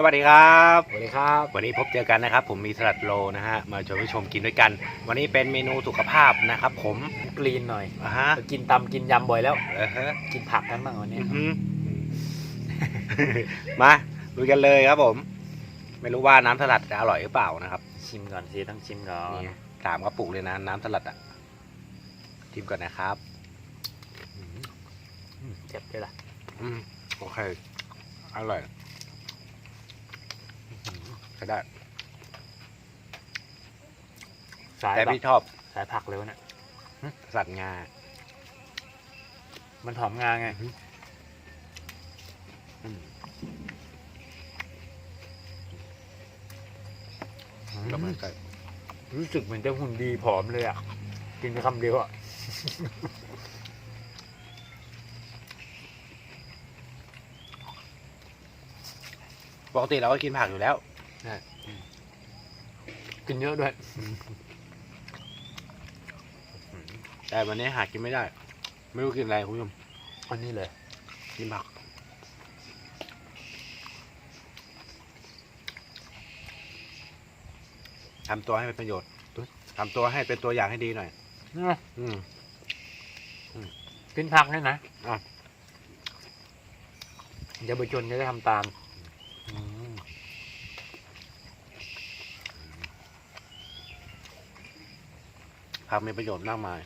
สวัสดีครับ สวัสดีครับ วันนี้พบเจอกันนะครับ ผมมีสลัดโลนะฮะ มาชวนผู้ชมกินด้วยกัน วันนี้เป็นเมนูสุขภาพนะครับ ผมกรีนหน่อยอ่าฮะกินตำกินยำบ่อยแล้ว เออฮะกินผักกันบ้างวันนี้ อื้อหือ มาดูกันเลยครับผม ไม่รู้ว่าน้ำสลัดจะอร่อยหรือเปล่านะครับชิมก่อนสิต้องชิมก่อนนี่สามกระปุกเลยนะ น้ำสลัดอะชิมก่อนนะครับ อืมเจ็บเลยล่ะอืมโอเค อร่อย ใช้ได้ สายแต่แบบพี่ชอบสายผักเลยวะเนี่ยสลัดงา มันหอมงาไงอืมอืมกับมันไก่รู้สึกเหมือนจะหุ่นดีผอมเลยอะ กินไปคำเดียวอะ ปกติเราก็กินผักอยู่แล้ว กินเยอะด้วย แต่วันนี้หากินไม่ได้ ไม่รู้กินอะไรคุณผู้ชมอันนี้เลยกินผักทำตัวให้เป็นประโยชน์ทำตัวให้เป็นตัวอย่างให้ดีหน่อยอืมกินผักเนี่ยนะอะเดี๋ยวไปชนจะได้ทำตาม ผักมีประโยชน์มากมาย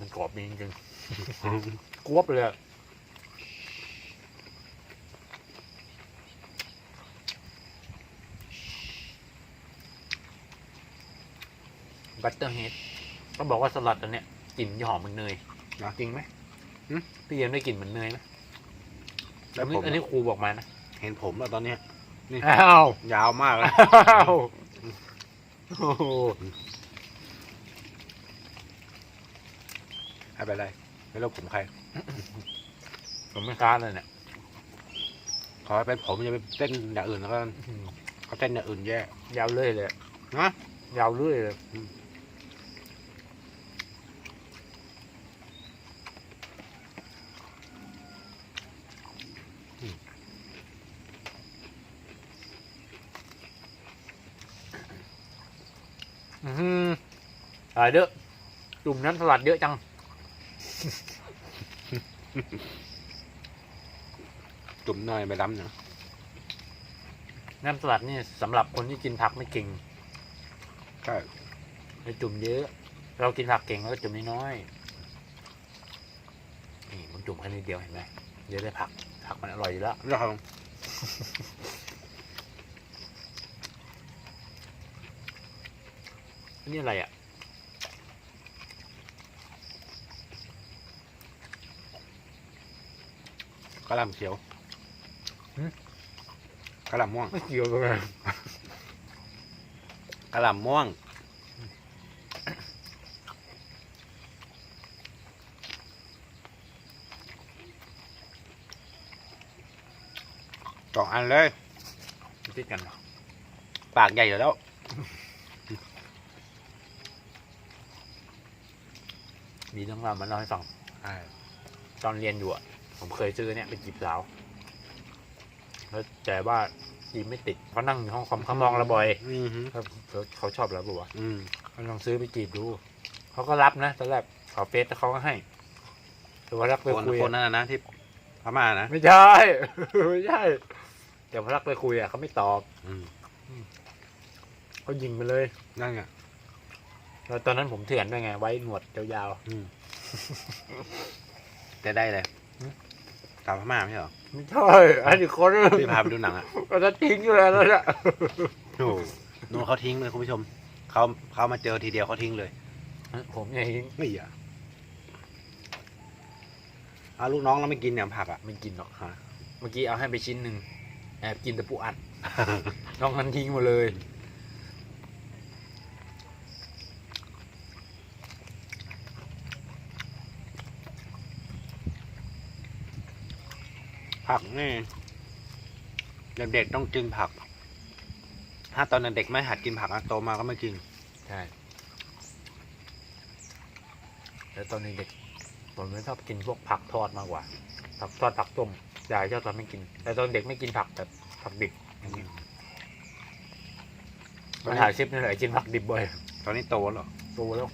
มันกรอบดีจริงๆกรวบเลยอะบัตเตอร์เฮดก็บอกว่าสลัดอันเนี้ย กลิ่นจะหอมเหมือนเนยนะจริงไหมหึพี่เย็นได้กลิ่นเหมือนเนยไหมแล้วอันนี้ผมอันนี้ครูบอกมานะเห็นผมแล้วตอนเนี้ยอ้าวยาวมากเลยอ้าวโอ้โหไม่เป็นไรไม่รู้ผมใคร ผมไม่กล้าเลยเนี่ยขอให้เป็นผมอย่าไปเต้นอย่างอื่นแล้วก็เขาเต้นอย่างอื่นแย่ ยาวเรื่อยเลยนะ ยาวเรื่อยเลยอืม อะไรเด้อจุ่มน้ำสลัดเยอะจัง จุ่มเนยไปล้ำเนาะน้ำสลัดนี่สำหรับคนที่กินผักไม่เก่งใช่ไปจุ่มเยอะ เรากินผักเก่งเราก็จุ่มน้อยๆนี่มันจุ่มแค่นิดเดียวเห็นไหมเดี๋ยวได้ผัก ผักมันอร่อยอยู่แล้วเรา อันนี่อะไรอะ กระหล่ำเขียวหึ กระหล่ำม่วง ไม่เกี่ยวกันเลยกระหล่ำม่วง สองอันเลย ติดกันเหรอปากใหญ่อยู่แล้ว มีเรื่องราวมาเล่าให้ฟังตอนเรียนอยู่อะผมเคยซื้อเนี่ยไปจีบสาว แล้วแต่ว่าจีบไม่ติดเขานั่งอยู่ห้องคอมเขามองเราบ่อยอืมฮึเขาเขาเขาชอบเราปะวะอืมเขาลองซื้อไปจีบดู เขาก็รับนะตอนแรกขอเฟซแต่เขาก็ให้ แต่ว่ารักไปคนคุยคนอะนั้นน่ะนะที่พม่านะไม่ใช่ ไม่ใช่ แต่พอรักไปคุยอะเขาไม่ตอบอืมเขายิงไปเลย นั่นไง แล้วตอนนั้นผมเถื่อนด้วยไง ไว้หนวดยาวอืมจะได้เลยหึสาวพม่าไม่ใช่เหรอๆไม่ใช่อันนี้คนที่พาไปดูหนังอะก็จะทิ้งอยู่แล้วเนี่ยโอ้โหนู่นเขาทิ้งเลยคุณผู้ชมเขาเขามาเจอทีเดียวเขาทิ้งเลยผมยังทิ้งไม่อะเอาลูกน้องเราไม่กินเนี่ยผักอะ ไม่กินหรอกฮะ เมื่อกี้เอาให้ไปชิ้นหนึ่งแอบกินแต่ปูอัด น้องนั้นทิ้งหมดเลย ผักนี่เด็กๆต้องกินผักถถ้าตอนเด็กไม่หัดกินผักอะโตมาก็ไม่กิน ใช่ แล้วตอนนี้เด็กผมไม่ชอบกินพวกผักทอดมากกว่า ผักทอดผักต้มยายชอบทำให้กิน แต่ตอนเด็กไม่กินผักแบบผักดิบมาถ่ายคลิปนี่แหละกินผักดิบบ่อย ตอนนี้โตแล้วเหรอโตแล้ว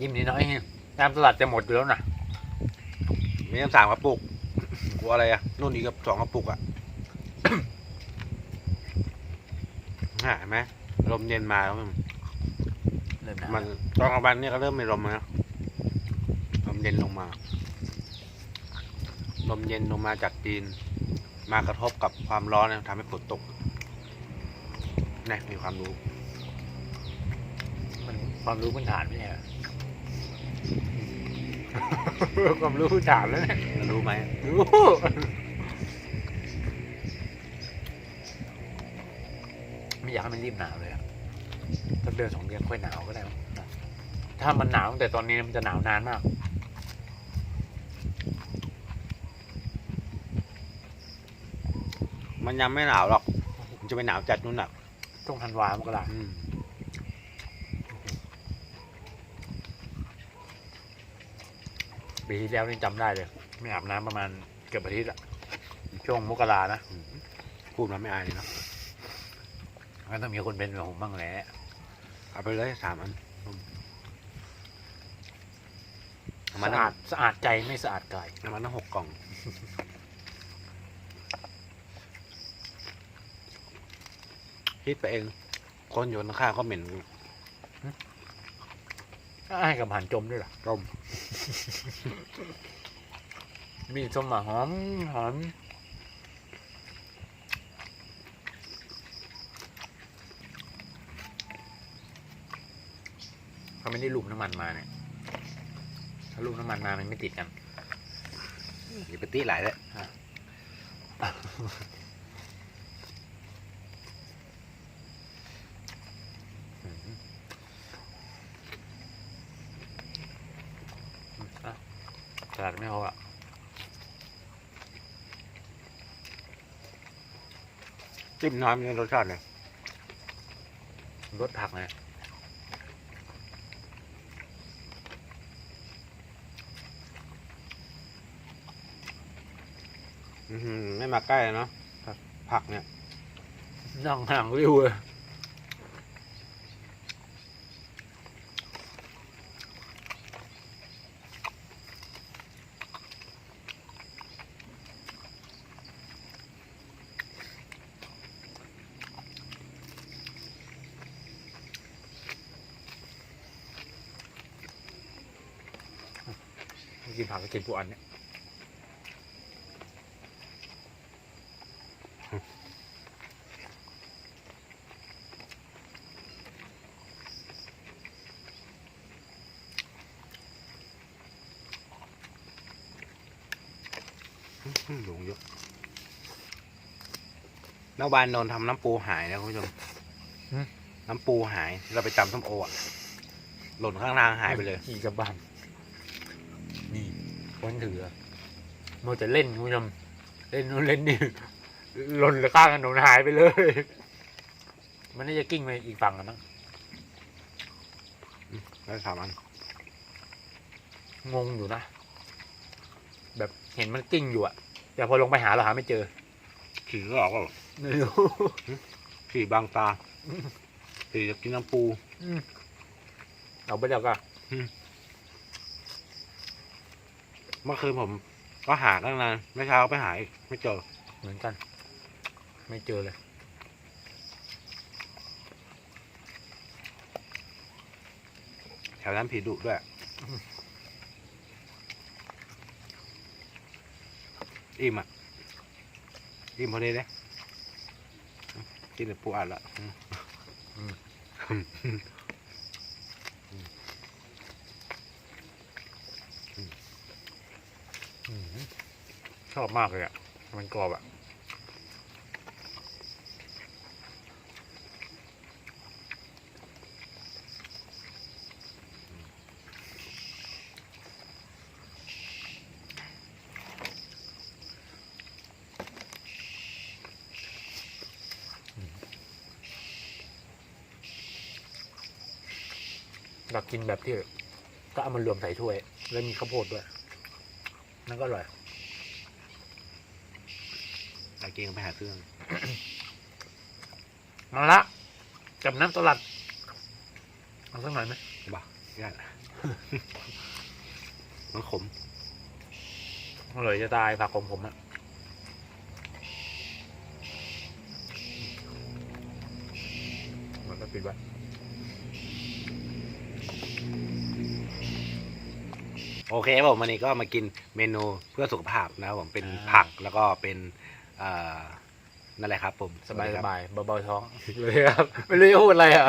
ยิ้มนิดน้อยน้ำสลัดจะหมดอยู่แล้วนะ มีตั้งสามกระปุกกลัวอะไรอะนู่นอีกกับสองกระปุกอะหาเห็นไหมลมเย็นมาแล้วมันเริ่มหนาวมันตอนกลางวันเนี่ยก็เริ่มมีลมแล้วนะลมเย็นลงมา ลมเย็นลงมาจากจีน มากระทบกับความร้อนเนี่ยทำให้ฝนตกนี่มีความรู้ มันความรู้พื้นฐานไม่ใช่เหรอ ความรู้พื้นฐานแล้วเนี่ยรู้ไหมรู้ไม่อยากให้มันรีบหนาวเลยอะถ้าเดือนสองเดือนค่อยหนาวก็ได้มั้งถ้ามันหนาวตั้งแต่ตอนนี้มันจะหนาวนานมากมันยังไม่หนาวหรอก มันจะไปหนาวจัดนู่นน่ะช่วงธันวามกราอืม ปีที่แล้วนี่จำได้เลย ไม่อาบน้ำประมาณเกือบอาทิตย์อะช่วงมกรานะ พูดมาไม่อายเลยเนาะก็ต้องมีคนเป็นแบบผมบ้างแหละเอาไปเลยสามอันเอามาสะตั้อางดสะอาดใจไม่สะอาดกายเอามาตั้งหกกล่อง คิดไปเอง คนอยู่ข้างๆก็เหม็น ให้กับหันจมด้วยเหรอต้มมีส้มหมาหอมหอมเขาไม่ได้ลูบน้ำมันมาเนี่ย ถ้าลูบน้ำมันมามันไม่ติดกันอย่าไปตีหลายเลย อืมอะสลัดไม่พออะ จิ้มน้ำนี่รสชาติเลยรสผักนะอื้อหือไม่มาใกล้เลยเนาะผักเนี่ยนั่งห่างริ้วเลย กินผักก็กินปูอันเนี่ยหือหลงเยอะนวานนนท์ทำน้ำปูหายนะคุณผู้ชมน้ำปูหาย เราไปจำส้มโออะหล่นข้างล่างหายไปเลยขี่กระบาน คนถือโมวจะเล่นคุณผู้ชมเล่นนู่นเล่นนี่หล่นข้างถนนหายไปเลย มันน่าจะกิ้งไปอีกฝั่งกันมั้งได้สามอันงงอยู่นะ แบบเห็นมันกิ้งอยู่อะแต่พอลงไปหาเราหาไม่เจอขี่ก็ออกก็ไม่รู้ขี่บางตาขี่จะกินน้ำปูเอาไปแล้วก็ เมื่อคืนผม ก็หาตั้งนานไม่เช้าก็ไปหาอีกไม่เจอ เหมือนกัน ไม่เจอเลย แถวนั้นผีดุด้วย อิ่มอะ อิ่มพอดีเลยกินแต่ปูอัดละ ชอบมากเลยอะ มันกรอบอะอยากกินแบบที่ก็เอามารวมใส่ถ้วย แล้วมีข้าวโพดด้วย นั่นก็อร่อย แต่กินก็ไปหาเครื่อง มาละกับน้ำสลัดเอาสักหน่อยไหมบ้าญาติมันขมอร่อยจะตายผักของผมอะมันก็ปิดไว้โอเคครับผมวันนี้ก็มากินเมนูเพื่อสุขภาพนะครับผมเป็นผักแล้วก็เป็นเอ่อนั่นแหละครับผม สบายคสรับายเบาๆท้องเลยครับ ไม่รู้จะพูดอะไรอะ